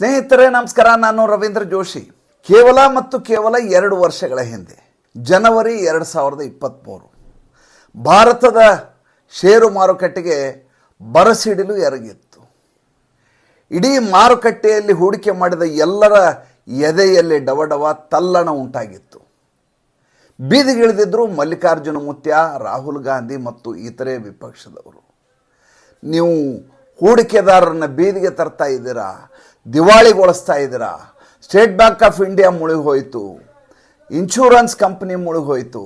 ಸ್ನೇಹಿತರೆ, ನಮಸ್ಕಾರ. ನಾನು ರವೀಂದ್ರ ಜೋಶಿ. ಕೇವಲ ಮತ್ತು ಕೇವಲ ಎರಡು ವರ್ಷಗಳ ಹಿಂದೆ, ಜನವರಿ ಎರಡು ಸಾವಿರದ ಇಪ್ಪತ್ತ್ಮೂರು ಭಾರತದ ಷೇರು ಮಾರುಕಟ್ಟೆಗೆ ಬರಸಿಡಿಲು ಎರಗಿತ್ತು. ಇಡೀ ಮಾರುಕಟ್ಟೆಯಲ್ಲಿ ಹೂಡಿಕೆ ಮಾಡಿದ ಎಲ್ಲರ ಎದೆಯಲ್ಲಿ ಡವಡವ ತಲ್ಲಣ ಉಂಟಾಗಿತ್ತು. ಬೀದಿಗಿಳಿದಿದ್ದರು ಮಲ್ಲಿಕಾರ್ಜುನ ಮುತ್ಯ, ರಾಹುಲ್ ಗಾಂಧಿ ಮತ್ತು ಇತರೆ ವಿಪಕ್ಷದವರು. ನೀವು ಹೂಡಿಕೆದಾರರನ್ನು ಬೀದಿಗೆ ತರ್ತಾ ಇದ್ದೀರಾ? ದಿವಾಳಿಗೊಳಿಸ್ತಾ ಇದ್ದೀರಾ? ಸ್ಟೇಟ್ ಬ್ಯಾಂಕ್ ಆಫ್ ಇಂಡಿಯಾ ಮುಳುಗಿ ಹೋಯಿತು. ಇನ್ಶೂರೆನ್ಸ್ ಕಂಪ್ನಿ ಮುಳುಗಿ ಹೋಯಿತು.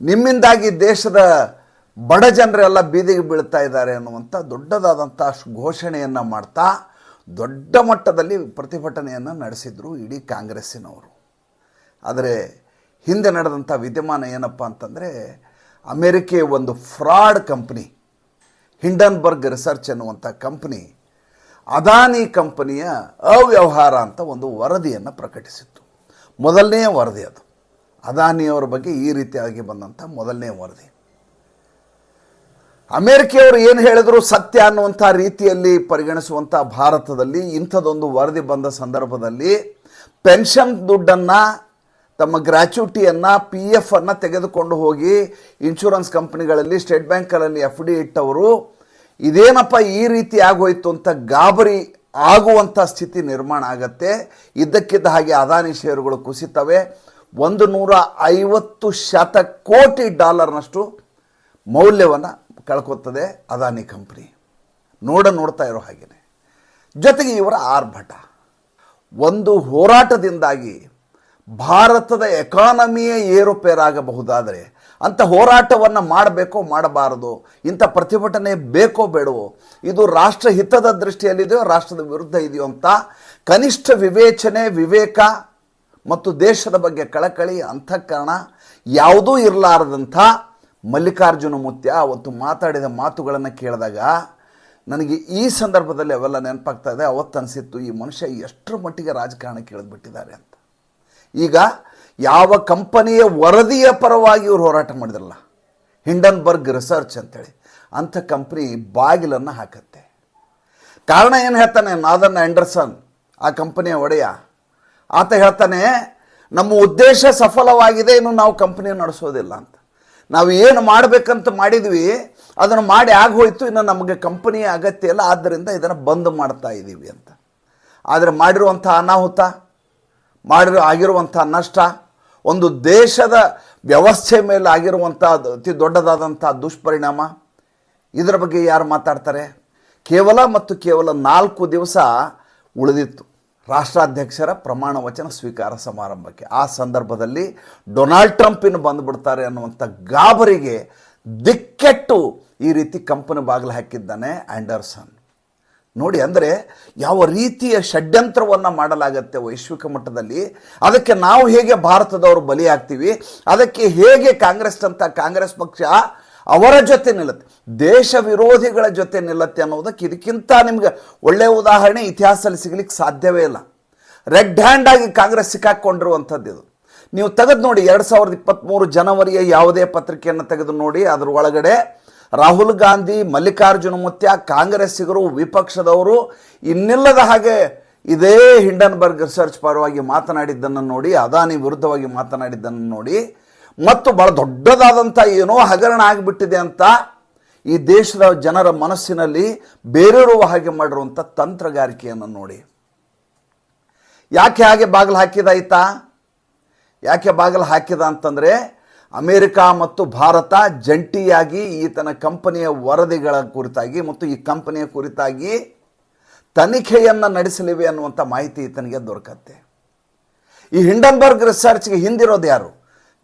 ನಿಮ್ಮಿಂದಾಗಿ ದೇಶದ ಬಡ ಜನರೆಲ್ಲ ಬೀದಿಗೆ ಬೀಳ್ತಾ ಇದ್ದಾರೆ ಅನ್ನುವಂಥ ದೊಡ್ಡದಾದಂಥ ಘೋಷಣೆಯನ್ನು ಮಾಡ್ತಾ ದೊಡ್ಡ ಮಟ್ಟದಲ್ಲಿ ಪ್ರತಿಭಟನೆಯನ್ನು ನಡೆಸಿದರು ಇಡೀ ಕಾಂಗ್ರೆಸ್ಸಿನವರು. ಆದರೆ ಹಿಂದೆ ನಡೆದಂಥ ವಿದ್ಯಮಾನ ಏನಪ್ಪ ಅಂತಂದರೆ ಅಮೇರಿಕೆಯ ಒಂದು ಫ್ರಾಡ್ ಕಂಪ್ನಿ ಹಿಂಡನ್ಬರ್ಗ್ ರಿಸರ್ಚ್ ಎನ್ನುವಂಥ ಕಂಪನಿ ಅದಾನಿ ಕಂಪನಿಯ ಅವ್ಯವಹಾರ ಅಂತ ಒಂದು ವರದಿಯನ್ನು ಪ್ರಕಟಿಸಿತ್ತು. ಮೊದಲನೇ ವರದಿ ಅದು. ಅದಾನಿಯವರ ಬಗ್ಗೆ ಈ ರೀತಿಯಾಗಿ ಬಂದಂಥ ಮೊದಲನೇ ವರದಿ. ಅಮೇರಿಕೆಯವರು ಏನು ಹೇಳಿದ್ರು? ಸತ್ಯ ಅನ್ನುವಂಥ ರೀತಿಯಲ್ಲಿ ಪರಿಗಣಿಸುವಂಥ ಭಾರತದಲ್ಲಿ ಇಂಥದ್ದೊಂದು ವರದಿ ಬಂದ ಸಂದರ್ಭದಲ್ಲಿ ಪೆನ್ಷನ್ ದುಡ್ಡನ್ನು, ತಮ್ಮ ಗ್ರ್ಯಾಚ್ಯುಟಿಯನ್ನು ಪಿ ಎಫನ್ನು ತೆಗೆದುಕೊಂಡು ಹೋಗಿ ಇನ್ಶೂರೆನ್ಸ್ ಕಂಪ್ನಿಗಳಲ್ಲಿ, ಸ್ಟೇಟ್ ಬ್ಯಾಂಕಲ್ಲಿ ಎಫ್ ಡಿ ಇಟ್ಟವರು ಇದೇನಪ್ಪ ಈ ರೀತಿ ಆಗೋಯ್ತು ಅಂತ ಗಾಬರಿ ಆಗುವಂಥ ಸ್ಥಿತಿ ನಿರ್ಮಾಣ ಆಗತ್ತೆ. ಇದ್ದಕ್ಕಿದ್ದ ಹಾಗೆ ಅದಾನಿ ಷೇರುಗಳು ಕುಸಿತವೆ. ಒಂದು ನೂರ ಐವತ್ತು ಶತ ಕೋಟಿ ಡಾಲರ್ನಷ್ಟು ಮೌಲ್ಯವನ್ನು ಕಳ್ಕೊತದೆ ಅದಾನಿ ಕಂಪ್ನಿ. ನೋಡ ನೋಡ್ತಾ ಇರೋ ಹಾಗೇನೆ. ಜೊತೆಗೆ ಇವರ ಆರ್ಭಟ. ಒಂದು ಹೋರಾಟದಿಂದಾಗಿ ಭಾರತದ ಎಕಾನಮಿಯೇ ಏರುಪೇರಾಗಬಹುದಾದರೆ ಅಂಥ ಹೋರಾಟವನ್ನು ಮಾಡಬೇಕೋ ಮಾಡಬಾರದು, ಇಂಥ ಪ್ರತಿಭಟನೆ ಬೇಕೋ ಬೇಡವೋ, ಇದು ರಾಷ್ಟ್ರ ಹಿತದ ದೃಷ್ಟಿಯಲ್ಲಿದೆಯೋ, ರಾಷ್ಟ್ರದ ವಿರುದ್ಧ ಇದೆಯೋ ಅಂತ ಕನಿಷ್ಠ ವಿವೇಚನೆ, ವಿವೇಕ ಮತ್ತು ದೇಶದ ಬಗ್ಗೆ ಕಳಕಳಿ ಅಂತಃಕರಣ ಯಾವುದೂ ಇರಲಾರದಂಥ ಮಲ್ಲಿಕಾರ್ಜುನ ಮುತ್ಯ ಅವತ್ತು ಮಾತಾಡಿದ ಮಾತುಗಳನ್ನು ಕೇಳಿದಾಗ ನನಗೆ ಈ ಸಂದರ್ಭದಲ್ಲಿ ಅವೆಲ್ಲ ನೆನಪಾಗ್ತಾ ಇದೆ. ಅವತ್ತು ಅನಿಸಿತ್ತು ಈ ಮನುಷ್ಯ ಎಷ್ಟರ ಮಟ್ಟಿಗೆ ರಾಜಕಾರಣ ಕೇಳಿದ್ಬಿಟ್ಟಿದ್ದಾರೆ ಅಂತ. ಈಗ ಯಾವ ಕಂಪನಿಯ ವರದಿಯ ಪರವಾಗಿ ಇವರು ಹೋರಾಟ ಮಾಡಿದ್ರಲ್ಲ? ಹಿಂಡನ್ಬರ್ಗ್ ರಿಸರ್ಚ್ ಅಂತೇಳಿ. ಅಂಥ ಕಂಪ್ನಿ ಬಾಗಿಲನ್ನು ಹಾಕತ್ತೆ. ಕಾರಣ ಏನು ಹೇಳ್ತಾನೆ ನಾದನ್ ಆ್ಯಂಡರ್ಸನ್, ಆ ಕಂಪನಿಯ ಒಡೆಯ? ಆತ ಹೇಳ್ತಾನೆ, ನಮ್ಮ ಉದ್ದೇಶ ಸಫಲವಾಗಿದೆ, ಇನ್ನು ನಾವು ಕಂಪನಿ ನಡೆಸೋದಿಲ್ಲ ಅಂತ. ನಾವು ಏನು ಮಾಡಬೇಕಂತ ಮಾಡಿದ್ವಿ, ಅದನ್ನು ಮಾಡಿ ಆಗೋಯ್ತು, ಇನ್ನು ನಮಗೆ ಕಂಪನಿಯ ಅಗತ್ಯ ಇಲ್ಲ, ಆದ್ದರಿಂದ ಇದನ್ನು ಬಂದ್ ಮಾಡ್ತಾ ಇದ್ದೀವಿ ಅಂತ. ಆದರೆ ಮಾಡಿರುವಂಥ ಅನಾಹುತ ಮಾಡಿರೋ ಆಗಿರುವಂಥ ನಷ್ಟ, ಒಂದು ದೇಶದ ವ್ಯವಸ್ಥೆ ಮೇಲೆ ಆಗಿರುವಂಥ ಅತಿ ದೊಡ್ಡದಾದಂಥ ದುಷ್ಪರಿಣಾಮ, ಇದರ ಬಗ್ಗೆ ಯಾರು ಮಾತಾಡ್ತಾರೆ? ಕೇವಲ ಮತ್ತು ಕೇವಲ ನಾಲ್ಕು ದಿವಸ ಉಳಿದಿತ್ತು. ರಾಷ್ಟ್ರಾಧ್ಯಕ್ಷರ ಪ್ರಮಾಣ ವಚನ ಸ್ವೀಕಾರ ಸಮಾರಂಭಕ್ಕೆ. ಆ ಸಂದರ್ಭದಲ್ಲಿ ಡೊನಾಲ್ಡ್ ಟ್ರಂಪ್ ಇನ್ನು ಬಂದುಬಿಡ್ತಾರೆ ಅನ್ನುವಂಥ ಗಾಬರಿಗೆ ದಿಕ್ಕೆಟ್ಟು ಈ ರೀತಿ ಕಂಪನಿ ಬಾಗಿಲು ಹಾಕಿದ್ದಾನೆ ಆ್ಯಂಡರ್ಸನ್. ನೋಡಿ ಅಂದರೆ ಯಾವ ರೀತಿಯ ಷಡ್ಯಂತ್ರವನ್ನು ಮಾಡಲಾಗತ್ತೆ ವೈಶ್ವಿಕ ಮಟ್ಟದಲ್ಲಿ. ಅದಕ್ಕೆ ನಾವು ಹೇಗೆ ಭಾರತದವರು ಬಲಿಯಾಗ್ತೀವಿ, ಅದಕ್ಕೆ ಹೇಗೆ ಕಾಂಗ್ರೆಸ್ ಅಂತ ಕಾಂಗ್ರೆಸ್ ಪಕ್ಷ ಅವರ ಜೊತೆ ನಿಲ್ಲತ್ತೆ, ದೇಶ ವಿರೋಧಿಗಳ ಜೊತೆ ನಿಲ್ಲತ್ತೆ ಅನ್ನೋದಕ್ಕೆ ಇದಕ್ಕಿಂತ ನಿಮ್ಗೆ ಒಳ್ಳೆಯ ಉದಾಹರಣೆ ಇತಿಹಾಸದಲ್ಲಿ ಸಿಗ್ಲಿಕ್ಕೆ ಸಾಧ್ಯವೇ ಇಲ್ಲ. ರೆಡ್ ಹ್ಯಾಂಡ್ ಆಗಿ ಕಾಂಗ್ರೆಸ್ ಸಿಕ್ಕಾಕ್ಕೊಂಡಿರುವಂಥದ್ದು ಇದು. ನೀವು ತೆಗೆದು ನೋಡಿ, ಎರಡು ಸಾವಿರದ ಇಪ್ಪತ್ತ್ಮೂರು ಜನವರಿಯ ಯಾವುದೇ ಪತ್ರಿಕೆಯನ್ನು ತೆಗೆದು ನೋಡಿ, ಅದರ ಒಳಗಡೆ ರಾಹುಲ್ ಗಾಂಧಿ, ಮಲ್ಲಿಕಾರ್ಜುನ ಮುತ್ಯ, ಕಾಂಗ್ರೆಸ್ಸಿಗರು, ವಿಪಕ್ಷದವರು ಇನ್ನಿಲ್ಲದ ಹಾಗೆ ಇದೇ ಹಿಂಡನ್ಬರ್ಗ್ ರಿಸರ್ಚ್ ಪರವಾಗಿ ಮಾತನಾಡಿದ್ದನ್ನು ನೋಡಿ, ಅದಾನಿ ವಿರುದ್ಧವಾಗಿ ಮಾತನಾಡಿದ್ದನ್ನು ನೋಡಿ, ಮತ್ತು ಬಹಳ ದೊಡ್ಡದಾದಂಥ ಏನೋ ಹಗರಣ ಆಗಿಬಿಟ್ಟಿದೆ ಅಂತ ಈ ದೇಶದ ಜನರ ಮನಸ್ಸಿನಲ್ಲಿ ಬೇರೆರುವ ಹಾಗೆ ಮಾಡಿರುವಂಥ ತಂತ್ರಗಾರಿಕೆಯನ್ನು ನೋಡಿ. ಯಾಕೆ ಹಾಗೆ ಬಾಗಿಲು ಹಾಕಿದಾಯ್ತಾ? ಯಾಕೆ ಬಾಗಿಲು ಹಾಕಿದ ಅಂತಂದರೆ ಅಮೇರಿಕ ಮತ್ತು ಭಾರತ ಜಂಟಿಯಾಗಿ ಈತನ ಕಂಪನಿಯ ವರದಿಗಳ ಕುರಿತಾಗಿ ಮತ್ತು ಈ ಕಂಪನಿಯ ಕುರಿತಾಗಿ ತನಿಖೆಯನ್ನು ನಡೆಸಲಿವೆ ಅನ್ನುವಂಥ ಮಾಹಿತಿ ಈತನಿಗೆ ದೊರಕತ್ತೆ. ಈ ಹಿಂಡನ್ಬರ್ಗ್ ರಿಸರ್ಚ್ಗೆ ಹಿಂದಿರೋದು ಯಾರು?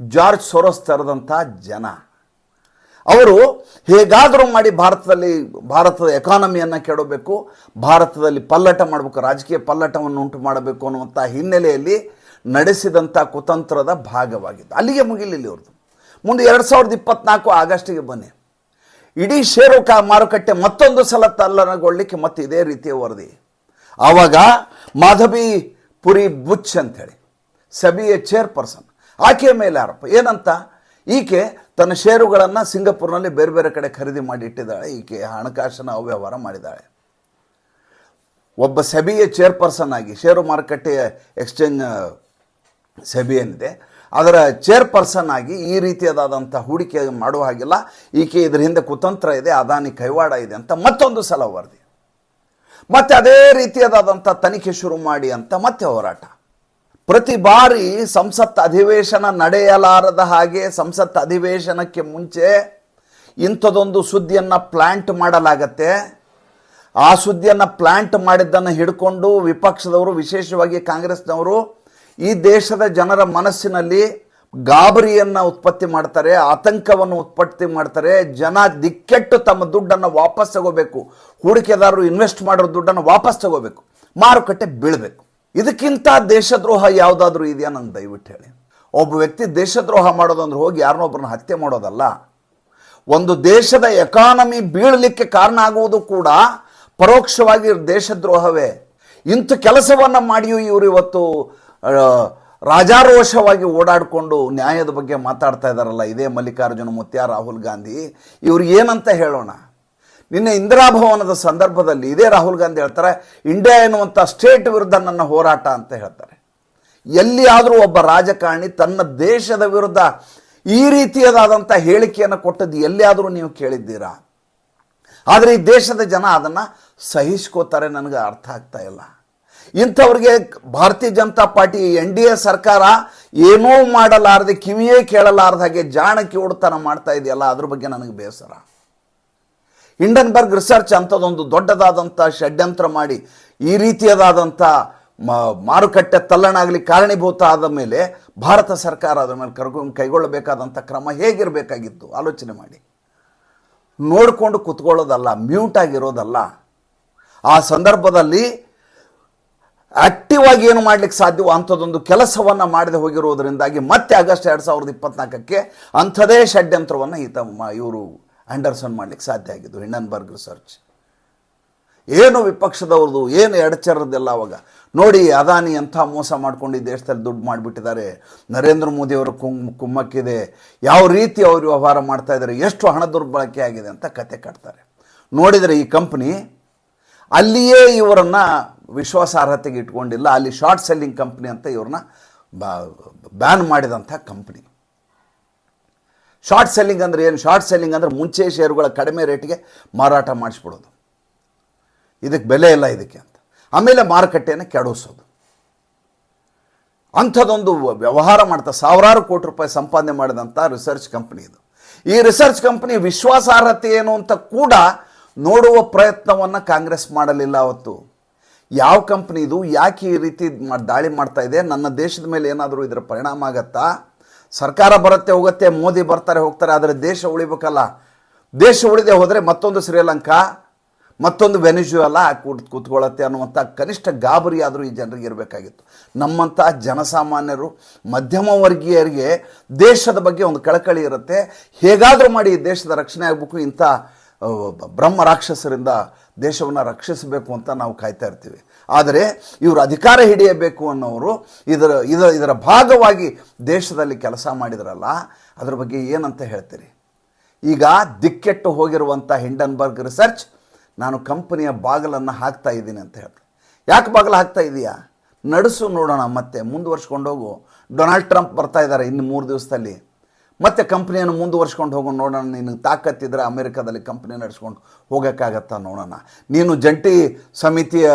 ಜಾರ್ಜ್ ಸೊರೋಸ್ ತರದಂಥ ಜನ. ಅವರು ಹೇಗಾದರೂ ಮಾಡಿ ಭಾರತದಲ್ಲಿ, ಭಾರತದ ಎಕಾನಮಿಯನ್ನು ಕೆಡಬೇಕು, ಭಾರತದಲ್ಲಿ ಪಲ್ಲಟ ಮಾಡಬೇಕು, ರಾಜಕೀಯ ಪಲ್ಲಟವನ್ನು ಉಂಟು ಮಾಡಬೇಕು ಅನ್ನುವಂಥ ಹಿನ್ನೆಲೆಯಲ್ಲಿ ನಡೆಸಿದಂಥ ಕುತಂತ್ರದ ಭಾಗವಾಗಿತ್ತು ಅಲ್ಲಿಗೆ ಮುಗಿಲಿಲ್ಲ ಇವ್ರದ್ದು. ಮುಂದೆ ಎರಡು ಸಾವಿರದ ಇಪ್ಪತ್ನಾಲ್ಕು ಆಗಸ್ಟಿಗೆ ಬನ್ನಿ. ಇಡೀ ಷೇರು ಕ ಮಾರುಕಟ್ಟೆ ಮತ್ತೊಂದು ಸಲ ತಲ್ಲನಗೊಳ್ಳಿಕ್ಕೆ ಮತ್ತೆ ಇದೇ ರೀತಿಯ ವರದಿ. ಆವಾಗ ಮಾಧವಿ ಪುರಿ ಬುಚ್ ಅಂಥೇಳಿ ಸಬಿಯ ಚೇರ್ಪರ್ಸನ್ ಆಕೆಯ ಮೇಲೆ ಆರೋಪ. ಏನಂತ? ಈಕೆ ತನ್ನ ಷೇರುಗಳನ್ನು ಸಿಂಗಾಪುರ್ನಲ್ಲಿ ಬೇರೆ ಬೇರೆ ಕಡೆ ಖರೀದಿ ಮಾಡಿ ಇಟ್ಟಿದ್ದಾಳೆ. ಈಕೆ ಹಣಕಾಸಿನ ಅವ್ಯವಹಾರ ಮಾಡಿದ್ದಾಳೆ. ಒಬ್ಬ ಸೆಬಿಯ ಚೇರ್ಪರ್ಸನ್ ಆಗಿ ಷೇರು ಮಾರುಕಟ್ಟೆಯ ಎಕ್ಸ್ಚೇಂಜ್ ಸೆಬಿ ಏನಿದೆ ಅದರ ಚೇರ್ಪರ್ಸನ್ ಆಗಿ ಈ ರೀತಿಯಾದಂಥ ಹೂಡಿಕೆ ಮಾಡುವ ಹಾಗಿಲ್ಲ. ಈಕೆ ಇದರ ಹಿಂದೆ ಕುತಂತ್ರ ಇದೆ, ಅದಾನಿ ಕೈವಾಡ ಇದೆ ಅಂತ ಮತ್ತೊಂದು ಸಲ ವರದಿ. ಮತ್ತೆ ಅದೇ ರೀತಿಯಾದಂಥ ತನಿಖೆ ಶುರು ಮಾಡಿ ಅಂತ ಮತ್ತೆ ಹೋರಾಟ. ಪ್ರತಿ ಬಾರಿ ಸಂಸತ್ ಅಧಿವೇಶನ ನಡೆಯಲಾರದ ಹಾಗೆ ಸಂಸತ್ ಅಧಿವೇಶನಕ್ಕೆ ಮುಂಚೆ ಇಂಥದೊಂದು ಸುದ್ದಿಯನ್ನು ಪ್ಲ್ಯಾಂಟ್ ಮಾಡಲಾಗತ್ತೆ. ಆ ಸುದ್ದಿಯನ್ನು ಪ್ಲ್ಯಾಂಟ್ ಮಾಡಿದ್ದನ್ನು ಹಿಡ್ಕೊಂಡು ವಿಪಕ್ಷದವರು, ವಿಶೇಷವಾಗಿ ಕಾಂಗ್ರೆಸ್ನವರು ಈ ದೇಶದ ಜನರ ಮನಸ್ಸಿನಲ್ಲಿ ಗಾಬರಿಯನ್ನು ಉತ್ಪತ್ತಿ ಮಾಡ್ತಾರೆ, ಆತಂಕವನ್ನು ಉತ್ಪತ್ತಿ ಮಾಡ್ತಾರೆ, ಜನ ದಿಕ್ಕೆಟ್ಟು ತಮ್ಮ ದುಡ್ಡನ್ನು ವಾಪಸ್ ತಗೋಬೇಕು. ಹೂಡಿಕೆದಾರರು ಇನ್ವೆಸ್ಟ್ ಮಾಡಿರೋ ದುಡ್ಡನ್ನು ವಾಪಸ್ ತಗೋಬೇಕು. ಮಾರುಕಟ್ಟೆ ಬೀಳಬೇಕು. ಇದಕ್ಕಿಂತ ದೇಶದ್ರೋಹ ಯಾವುದಾದ್ರೂ ಇದೆಯಾ ನಂಗೆ ದಯವಿಟ್ಟು ಹೇಳಿ. ಒಬ್ಬ ವ್ಯಕ್ತಿ ದೇಶದ್ರೋಹ ಮಾಡೋದಂದ್ರೆ ಹೋಗಿ ಯಾರನ್ನೋ ಒಬ್ಬರನ್ನ ಹತ್ಯೆ ಮಾಡೋದಲ್ಲ. ಒಂದು ದೇಶದ ಎಕಾನಮಿ ಬೀಳಲಿಕ್ಕೆ ಕಾರಣ ಆಗುವುದು ಕೂಡ ಪರೋಕ್ಷವಾಗಿ ದೇಶದ್ರೋಹವೇ. ಇಂಥ ಕೆಲಸವನ್ನು ಮಾಡಿಯೂ ಇವರು ಇವತ್ತು ರಾಜಾರೋಷವಾಗಿ ಓಡಾಡಿಕೊಂಡು ನ್ಯಾಯದ ಬಗ್ಗೆ ಮಾತಾಡ್ತಾ ಇದ್ದಾರಲ್ಲ ಇದೇ ಮಲ್ಲಿಕಾರ್ಜುನ ಮುತ್ಯ, ರಾಹುಲ್ ಗಾಂಧಿ. ಇವ್ರು ಏನಂತ ಹೇಳೋಣ? ನಿನ್ನೆ ಇಂದಿರಾ ಭವನದ ಸಂದರ್ಭದಲ್ಲಿ ಇದೇ ರಾಹುಲ್ ಗಾಂಧಿ ಹೇಳ್ತಾರೆ, ಇಂಡಿಯಾ ಎನ್ನುವಂಥ ಸ್ಟೇಟ್ ವಿರುದ್ಧ ನನ್ನ ಹೋರಾಟ ಅಂತ ಹೇಳ್ತಾರೆ. ಎಲ್ಲಿಯಾದರೂ ಒಬ್ಬ ರಾಜಕಾರಣಿ ತನ್ನ ದೇಶದ ವಿರುದ್ಧ ಈ ರೀತಿಯದಾದಂಥ ಹೇಳಿಕೆಯನ್ನು ಕೊಟ್ಟದ್ದು ಎಲ್ಲಿಯಾದರೂ ನೀವು ಕೇಳಿದ್ದೀರಾ? ಆದರೆ ಈ ದೇಶದ ಜನ ಅದನ್ನು ಸಹಿಸ್ಕೋತಾರೆ, ನನಗೆ ಅರ್ಥ ಆಗ್ತಾ ಇಲ್ಲ. ಇಂಥವ್ರಿಗೆ Bharatiya Janata party, N D A ಸರ್ಕಾರ ಏನೂ ಮಾಡಲಾರದೆ ಕಿವಿಯೇ ಕೇಳಲಾರ್ದ ಹಾಗೆ ಜಾಣಕ್ಕೆ ಉಡ್ತನ ಮಾಡ್ತಾ ಇದೆಯಲ್ಲ, ಅದ್ರ ಬಗ್ಗೆ ನನಗೆ ಬೇಸರ. ಹಿಂಡನ್ಬರ್ಗ್ ರಿಸರ್ಚ್ ಅಂಥದ್ದೊಂದು ದೊಡ್ಡದಾದಂಥ ಷಡ್ಯಂತ್ರ ಮಾಡಿ ಈ ರೀತಿಯದಾದಂಥ ಮಾರುಕಟ್ಟೆ ತಲ್ಲಣಾಗಲಿ ಕಾರಣೀಭೂತ ಆದ ಮೇಲೆ ಭಾರತ ಸರ್ಕಾರ ಅದರ ಮೇಲೆ ಕರ್ಕೊಂಡು ಕೈಗೊಳ್ಳಬೇಕಾದಂಥ ಕ್ರಮ ಹೇಗಿರಬೇಕಾಗಿತ್ತು? ಆಲೋಚನೆ ಮಾಡಿ. ನೋಡಿಕೊಂಡು ಕುತ್ಕೊಳ್ಳೋದಲ್ಲ ಮ್ಯೂಟ್ ಆಗಿರೋದಲ್ಲ. ಆ ಸಂದರ್ಭದಲ್ಲಿ ಆಕ್ಟಿವ್ ಆಗಿ ಏನು ಮಾಡ್ಲಿಕ್ಕೆ ಸಾಧ್ಯವೋ ಅಂಥದ್ದೊಂದು ಕೆಲಸವನ್ನು ಮಾಡದೆ ಹೋಗಿರುವುದರಿಂದಾಗಿ ಮತ್ತೆ ಆಗಸ್ಟ್ ಎರಡು ಸಾವಿರದ ಇಪ್ಪತ್ನಾಲ್ಕಕ್ಕೆ ಅಂಥದೇ ಷಡ್ಯಂತ್ರವನ್ನು ಈತ ಇವರು ಆ್ಯಂಡರ್ಸನ್ ಮಾಡ್ಲಿಕ್ಕೆ ಸಾಧ್ಯ ಆಗಿದ್ದು ಹಿಂಡನ್ಬರ್ಗ್ ರಿಸರ್ಚ್ ಏನು ವಿಪಕ್ಷದವ್ರದ್ದು, ಏನು ಎಡಚರದ್ದೆಲ್ಲ ಅವಾಗ. ನೋಡಿ, ಅದಾನಿ ಎಂಥ ಮೋಸ ಮಾಡ್ಕೊಂಡು ಈ ದೇಶದಲ್ಲಿ ದುಡ್ಡು ಮಾಡಿಬಿಟ್ಟಿದ್ದಾರೆ. ನರೇಂದ್ರ ಮೋದಿಯವರ ಕುಂ, ಕುಮ್ಮಕ್ಕಿದೆ. ಯಾವ ರೀತಿ ಅವರು ವ್ಯವಹಾರ ಮಾಡ್ತಾ ಇದ್ದಾರೆ, ಎಷ್ಟು ಹಣ ದುರ್ಬಳಕೆ ಆಗಿದೆ ಅಂತ ಕತೆ ಕಟ್ತಾರೆ ನೋಡಿದರೆ ಈ ಕಂಪ್ನಿ ಅಲ್ಲಿಯೇ ಇವರನ್ನು ವಿಶ್ವಾಸಾರ್ಹತೆಗೆ ಇಟ್ಕೊಂಡಿಲ್ಲ. ಅಲ್ಲಿ ಶಾರ್ಟ್ ಸೆಲ್ಲಿಂಗ್ ಕಂಪ್ನಿ ಅಂತ ಇವ್ರನ್ನ ಬ್ಯಾನ್ ಮಾಡಿದಂಥ ಕಂಪ್ನಿ. ಶಾರ್ಟ್ ಸೆಲ್ಲಿಂಗ್ ಅಂದರೆ ಏನು? ಶಾರ್ಟ್ ಸೆಲ್ಲಿಂಗ್ ಅಂದರೆ ಮುಂಚೆ ಷೇರುಗಳ ಕಡಿಮೆ ರೇಟಿಗೆ ಮಾರಾಟ ಮಾಡಿಸ್ಬಿಡೋದು. ಇದಕ್ಕೆ ಬೆಲೆ ಇಲ್ಲ ಇದಕ್ಕೆ ಅಂತ. ಆಮೇಲೆ ಮಾರುಕಟ್ಟೆಯನ್ನು ಕೆಡಿಸೋದು. ಅಂಥದ್ದೊಂದು ವ್ಯವಹಾರ ಮಾಡ್ತಾ ಸಾವಿರಾರು ಕೋಟಿ ರೂಪಾಯಿ ಸಂಪಾದನೆ ಮಾಡಿದಂಥ ರಿಸರ್ಚ್ ಕಂಪ್ನಿ ಇದು. ಈ ರಿಸರ್ಚ್ ಕಂಪ್ನಿ ವಿಶ್ವಾಸಾರ್ಹತೆ ಏನು ಅಂತ ಕೂಡ ನೋಡುವ ಪ್ರಯತ್ನವನ್ನು ಕಾಂಗ್ರೆಸ್ ಮಾಡಲಿಲ್ಲ ಅವತ್ತು. ಯಾವ ಕಂಪ್ನಿ ಇದು ಯಾಕೆ ಈ ರೀತಿ ದಾಳಿ ಮಾಡ್ತಾ ಇದೆ, ನನ್ನ ದೇಶದ ಮೇಲೆ ಏನಾದರೂ ಇದರ ಪರಿಣಾಮ ಆಗತ್ತಾ? ಸರ್ಕಾರ ಬರುತ್ತೆ, ಹೋಗುತ್ತೆ, ಮೋದಿ ಬರ್ತಾರೆ, ಹೋಗ್ತಾರೆ, ಆದರೆ ದೇಶ ಉಳಿಬೇಕಲ್ಲ? ದೇಶ ಉಳಿದೆ ಹೋದರೆ ಮತ್ತೊಂದು ಶ್ರೀಲಂಕಾ, ಮತ್ತೊಂದು ವೆನಿಜುವೆಲಾ ಕೂತ್, ಕೂತ್ಕೊಳ್ಳುತ್ತೆ ಅನ್ನುವಂಥ ಕನಿಷ್ಠ ಗಾಬರಿ ಆದರೂ ಈ ಜನರಿಗೆ ಇರಬೇಕಾಗಿತ್ತು. ನಮ್ಮಂಥ ಜನಸಾಮಾನ್ಯರು, ಮಧ್ಯಮ ವರ್ಗೀಯರಿಗೆ ದೇಶದ ಬಗ್ಗೆ ಒಂದು ಕಳಕಳಿ ಇರುತ್ತೆ. ಹೇಗಾದರೂ ಮಾಡಿ ದೇಶದ ರಕ್ಷಣೆ ಆಗಬೇಕು ಇಂಥ ಬ್ರಹ್ಮ ರಾಕ್ಷಸರಿಂದ ದೇಶವನ್ನು ರಕ್ಷಿಸಬೇಕು ಅಂತ ನಾವು ಕಾಯ್ತಾ ಇರ್ತೀವಿ. ಆದರೆ ಇವರು ಅಧಿಕಾರ ಹಿಡಿಯಬೇಕು ಅನ್ನೋರು ಇದರ ಇದರ ಇದರ ಭಾಗವಾಗಿ ದೇಶದಲ್ಲಿ ಕೆಲಸ ಮಾಡಿದ್ರಲ್ಲ, ಅದರ ಬಗ್ಗೆ ಏನಂತ ಹೇಳ್ತೀರಿ? ಈಗ ದಿಕ್ಕೆಟ್ಟು ಹೋಗಿರುವಂಥ ಹಿಂಡನ್ಬರ್ಗ್ ರಿಸರ್ಚ್, ನಾನು ಕಂಪನಿಯ ಬಾಗಿಲನ್ನು ಹಾಕ್ತಾ ಇದ್ದೀನಿ ಅಂತ ಹೇಳ್ತೆ ಯಾಕೆ ಬಾಗಿಲು ಹಾಕ್ತಾ ಇದೀಯಾ? ನಡೆಸು ನೋಡೋಣ ಮತ್ತೆ, ಮುಂದುವರ್ಸ್ಕೊಂಡು ಹೋಗು. ಡೊನಾಲ್ಡ್ ಟ್ರಂಪ್ ಬರ್ತಾ ಇದ್ದಾರೆ ಇನ್ನು ಮೂರು ದಿವಸದಲ್ಲಿ. ಮತ್ತೆ ಕಂಪ್ನಿಯನ್ನು ಮುಂದುವರ್ಸ್ಕೊಂಡು ಹೋಗೋಣ ನೋಡೋಣ. ನಿನಗೆ ತಾಕತ್ತಿದ್ರೆ ಅಮೆರಿಕಾದಲ್ಲಿ ಕಂಪ್ನಿ ನಡೆಸ್ಕೊಂಡು ಹೋಗೋಕ್ಕಾಗತ್ತಾ ನೋಡೋಣ. ನೀನು ಜಂಟಿ ಸಮಿತಿಯ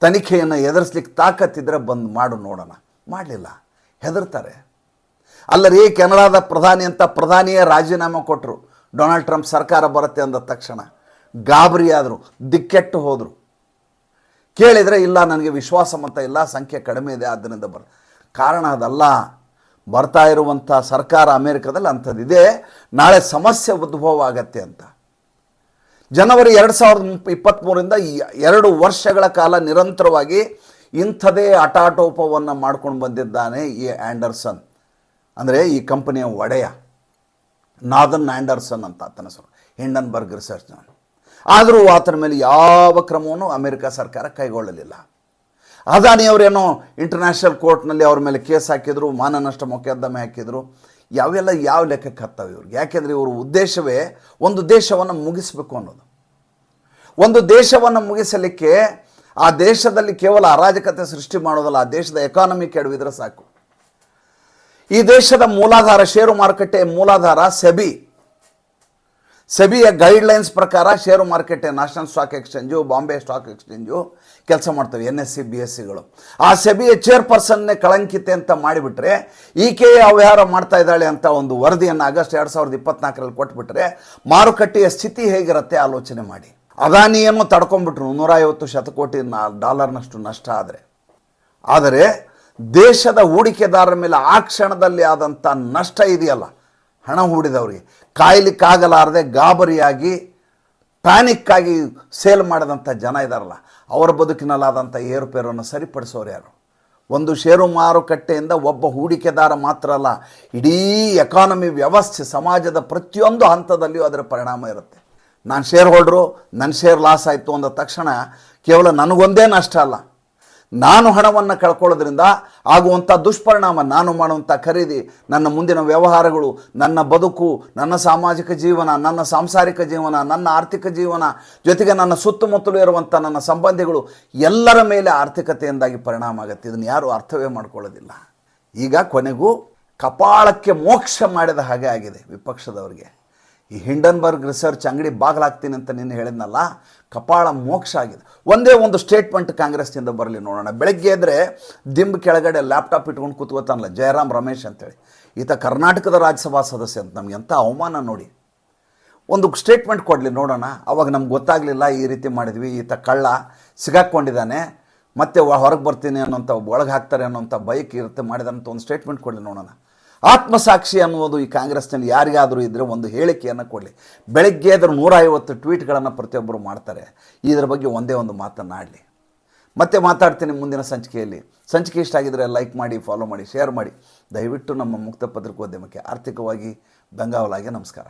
ತನಿಖೆಯನ್ನು ಎದುರಿಸ್ಲಿಕ್ಕೆ ತಾಕತ್ತಿದ್ರೆ ಬಂದು ಮಾಡು ನೋಡೋಣ. ಮಾಡಲಿಲ್ಲ. ಹೆದರ್ತಾರೆ. ಅಲ್ಲರಿ, ಕೆನಡಾದ ಪ್ರಧಾನಿ ಅಂತ ಪ್ರಧಾನಿಯೇ ರಾಜೀನಾಮೆ ಕೊಟ್ಟರು ಡೊನಾಲ್ಡ್ ಟ್ರಂಪ್ ಸರ್ಕಾರ ಬರುತ್ತೆ ಅಂದ ತಕ್ಷಣ ಗಾಬರಿ ದಿಕ್ಕೆಟ್ಟು ಹೋದರು. ಕೇಳಿದರೆ ಇಲ್ಲ, ನನಗೆ ವಿಶ್ವಾಸ ಮತ ಇಲ್ಲ, ಸಂಖ್ಯೆ ಕಡಿಮೆ ಇದೆ ಆದ್ದರಿಂದ ಬರ ಕಾರಣ ಅದಲ್ಲ. ಬರ್ತಾ ಇರುವಂಥ ಸರ್ಕಾರ ಅಮೇರಿಕದಲ್ಲಿ ಅಂಥದ್ದಿದೆ ನಾಳೆ ಸಮಸ್ಯೆ ಉದ್ಭವ ಆಗತ್ತೆ ಅಂತ. ಜನವರಿ ಎರಡು ಸಾವಿರದ ಇಪ್ಪತ್ತ್ಮೂರಿಂದ ಎರಡು ವರ್ಷಗಳ ಕಾಲ ನಿರಂತರವಾಗಿ ಇಂಥದೇ ಹಠಾಟೋಪವನ್ನು ಮಾಡ್ಕೊಂಡು ಬಂದಿದ್ದಾನೆ ಈ ಆ್ಯಂಡರ್ಸನ್. ಅಂದರೆ ಈ ಕಂಪನಿಯ ಒಡೆಯ. ನಾದನ್ ಆ್ಯಂಡರ್ಸನ್ ಅಂತ ಆತನ ಹೆಸರು. ಹಿಂಡನ್ಬರ್ಗ್ ರಿಸರ್ಚ್ನ ಆದರೂ ಆತನ ಮೇಲೆ ಯಾವ ಕ್ರಮವನ್ನು ಅಮೆರಿಕ ಸರ್ಕಾರ ಕೈಗೊಳ್ಳಲಿಲ್ಲ. ಅದಾನಿ ಅವರೇನೋ ಇಂಟರ್ನ್ಯಾಷನಲ್ ಕೋರ್ಟ್ನಲ್ಲಿ ಅವ್ರ ಮೇಲೆ ಕೇಸ್ ಹಾಕಿದರು ಮಾನನಷ್ಟ ಮೊಕದ್ದಮೆ ಹಾಕಿದರು. ಯಾವೆಲ್ಲ ಯಾವ ಲೆಕ್ಕಕ್ಕೆ ಹತ್ತವೆ ಇವ್ರಿಗೆ? ಯಾಕೆಂದರೆ ಇವ್ರ ಉದ್ದೇಶವೇ ಒಂದು ದೇಶವನ್ನು ಮುಗಿಸಬೇಕು ಅನ್ನೋದು. ಒಂದು ದೇಶವನ್ನು ಮುಗಿಸಲಿಕ್ಕೆ ಆ ದೇಶದಲ್ಲಿ ಕೇವಲ ಅರಾಜಕತೆ ಸೃಷ್ಟಿ ಮಾಡೋದಲ್ಲ, ಆ ದೇಶದ ಎಕಾನಮಿ ಕೆಡವಿದ್ರೆ ಸಾಕು. ಈ ದೇಶದ ಮೂಲಾಧಾರ ಷೇರು ಮಾರುಕಟ್ಟೆ ಮೂಲಾಧಾರ ಸೆಬಿ. ಸೆಬಿಯ ಗೈಡ್ಲೈನ್ಸ್ ಪ್ರಕಾರ share market national stock exchange Bombay stock exchange ಕೆಲಸ ಮಾಡ್ತವೆ N S C B S ಸಿಗಳು ಆ ಸೆಬಿಯ ಚೇರ್ಪರ್ಸನ್ನೇ ಕಳಂಕಿತೆ ಅಂತ ಮಾಡಿಬಿಟ್ರೆ ಈಕೆ ಅವ್ಯವಹಾರ ಮಾಡ್ತಾ ಇದ್ದಾಳೆ ಅಂತ ಒಂದು ವರದಿಯನ್ನು ಆಗಸ್ಟ್ ಎರಡು ಸಾವಿರದ ಇಪ್ಪತ್ನಾಲ್ಕರಲ್ಲಿ ಕೊಟ್ಬಿಟ್ರೆ, ಮಾರುಕಟ್ಟೆಯ ಸ್ಥಿತಿ ಹೇಗಿರುತ್ತೆ ಆಲೋಚನೆ ಮಾಡಿ. ಅದಾನಿಯನ್ನು ತಡ್ಕೊಂಡ್ಬಿಟ್ರು ನೂರ ಐವತ್ತು ಶತಕೋಟಿ ಡಾಲರ್ನಷ್ಟು ನಷ್ಟ ಆದರೆ. ಆದರೆ, ದೇಶದ ಹೂಡಿಕೆದಾರರ ಮೇಲೆ ಆ ಕ್ಷಣದಲ್ಲಿ ಆದಂಥ ನಷ್ಟ ಇದೆಯಲ್ಲ. ಹಣ ಹೂಡಿದವರಿಗೆ. ಕಾಯ್ಲಿಕ್ಕಾಗಲಾರದೆ ಗಾಬರಿಯಾಗಿ, ಪ್ಯಾನಿಕ್ಕಾಗಿ ಸೇಲ್ ಮಾಡಿದಂಥ ಜನ ಇದ್ದಾರಲ್ಲ ಅವರ ಬದುಕಿನಲ್ಲಾದಂಥ ಏರುಪೇರನ್ನು ಸರಿಪಡಿಸೋರು ಯಾರು? ಒಂದು ಷೇರು ಮಾರುಕಟ್ಟೆಯಿಂದ ಒಬ್ಬ ಹೂಡಿಕೆದಾರ ಮಾತ್ರ ಅಲ್ಲ, ಇಡೀ ಎಕಾನಮಿ ವ್ಯವಸ್ಥೆ, ಸಮಾಜದ ಪ್ರತಿಯೊಂದು ಹಂತದಲ್ಲಿಯೂ ಅದರ ಪರಿಣಾಮ ಇರುತ್ತೆ. ನಾನು ಶೇರ್ ಹೋಲ್ಡ್ರು ನನ್ನ ಶೇರ್ ಲಾಸ್ ಆಯಿತು ಅಂದ ತಕ್ಷಣ ಕೇವಲ ನನಗೊಂದೇ ನಷ್ಟ ಅಲ್ಲ ನಾನು ಹಣವನ್ನು ಕಳ್ಕೊಳ್ಳೋದ್ರಿಂದ ಆಗುವಂಥ ದುಷ್ಪರಿಣಾಮ ನಾನು ಮಾಡುವಂಥ ಖರೀದಿ, ನನ್ನ ಮುಂದಿನ ವ್ಯವಹಾರಗಳು, ನನ್ನ ಬದುಕು, ನನ್ನ ಸಾಮಾಜಿಕ ಜೀವನ, ನನ್ನ ಸಾಂಸಾರಿಕ ಜೀವನ, ನನ್ನ ಆರ್ಥಿಕ ಜೀವನ, ಜೊತೆಗೆ ನನ್ನ ಸುತ್ತಮುತ್ತಲು ಇರುವಂಥ ನನ್ನ ಸಂಬಂಧಿಗಳು, ಎಲ್ಲರ ಮೇಲೆ ಆರ್ಥಿಕತೆಯಿಂದಾಗಿ ಪರಿಣಾಮ ಆಗುತ್ತೆ. ಇದನ್ನು ಯಾರು ಅರ್ಥವೇ ಮಾಡ್ಕೊಳ್ಳೋದಿಲ್ಲ. ಈಗ ಕೊನೆಗೂ ಕಪಾಳಕ್ಕೆ ಮೋಕ್ಷ ಮಾಡಿದ ಹಾಗೆ ಆಗಿದೆ ವಿಪಕ್ಷದವರಿಗೆ. ಈ ಹಿಂಡನ್ಬರ್ಗ್ ರಿಸರ್ಚ್ ಅಂಗಡಿ ಬಾಗಿಲಾಗ್ತೀನಿ ಅಂತ ನಿನ್ನೆ ಹೇಳಿದ್ನಲ್ಲ, ಕಪಾಳ ಮೋಕ್ಷ ಆಗಿದೆ. ಒಂದೇ ಒಂದು ಸ್ಟೇಟ್ಮೆಂಟ್ ಕಾಂಗ್ರೆಸ್ನಿಂದ ಬರಲಿ ನೋಡೋಣ. ಬೆಳಗ್ಗೆ ಎದ್ರೆ ದಿಂಬ್ ಕೆಳಗಡೆ ಲ್ಯಾಪ್ಟಾಪ್ ಇಟ್ಕೊಂಡು ಕೂತ್ಕೋತಾನಲ್ಲ ಜಯರಾಮ್ ರಮೇಶ್ ಅಂತೇಳಿ. ಈತ ಕರ್ನಾಟಕದ ರಾಜ್ಯಸಭಾ ಸದಸ್ಯ ಅಂತ ನಮ್ಗೆ ಎಂಥ ಅವಮಾನ ನೋಡಿ. ಒಂದು ಸ್ಟೇಟ್ಮೆಂಟ್ ಕೊಡಲಿ ನೋಡೋಣ. ಅವಾಗ ನಮ್ಗೆ ಗೊತ್ತಾಗಲಿಲ್ಲ ಈ ರೀತಿ ಮಾಡಿದ್ವಿ. ಈತ ಕಳ್ಳ ಸಿಗಾಕ್ಕೊಂಡಿದ್ದಾನೆ ಮತ್ತೆ ಹೊರಗೆ ಬರ್ತೀನಿ ಅನ್ನೋಂಥ, ಒಳಗೆ ಹಾಕ್ತಾರೆ ಅನ್ನೋಂಥ ಬೈಕ್ ಇರುತ್ತೆ ಮಾಡಿದಂಥ ಒಂದು ಸ್ಟೇಟ್ಮೆಂಟ್ ಕೊಡಲಿ ನೋಡೋಣ. ಆತ್ಮಸಾಕ್ಷಿ ಅನ್ನುವುದು ಈ ಕಾಂಗ್ರೆಸ್ನಲ್ಲಿ ಯಾರಿಗಾದರೂ ಇದ್ದರೆ ಒಂದು ಹೇಳಿಕೆಯನ್ನು ಕೊಡಲಿ. ಬೆಳಗ್ಗೆ ಆದರೂ ನೂರ ಐವತ್ತು ಟ್ವೀಟ್ಗಳನ್ನು ಪ್ರತಿಯೊಬ್ಬರು ಮಾಡ್ತಾರೆ. ಇದರ ಬಗ್ಗೆ ಒಂದೇ ಒಂದು ಮಾತನ್ನಾಡಲಿ. ಮತ್ತೆ ಮಾತಾಡ್ತೀನಿ ಮುಂದಿನ ಸಂಚಿಕೆಯಲ್ಲಿ. ಸಂಚಿಕೆ ಇಷ್ಟ ಆಗಿದ್ರೆ ಲೈಕ್ ಮಾಡಿ, ಫಾಲೋ ಮಾಡಿ, ಶೇರ್ ಮಾಡಿ. ದಯವಿಟ್ಟು ನಮ್ಮ ಮುಕ್ತ ಪತ್ರಿಕೋದ್ಯಮಕ್ಕೆ ಆರ್ಥಿಕವಾಗಿ ಬೆಂಗಾವಲಾಗಿ ನಮಸ್ಕಾರ.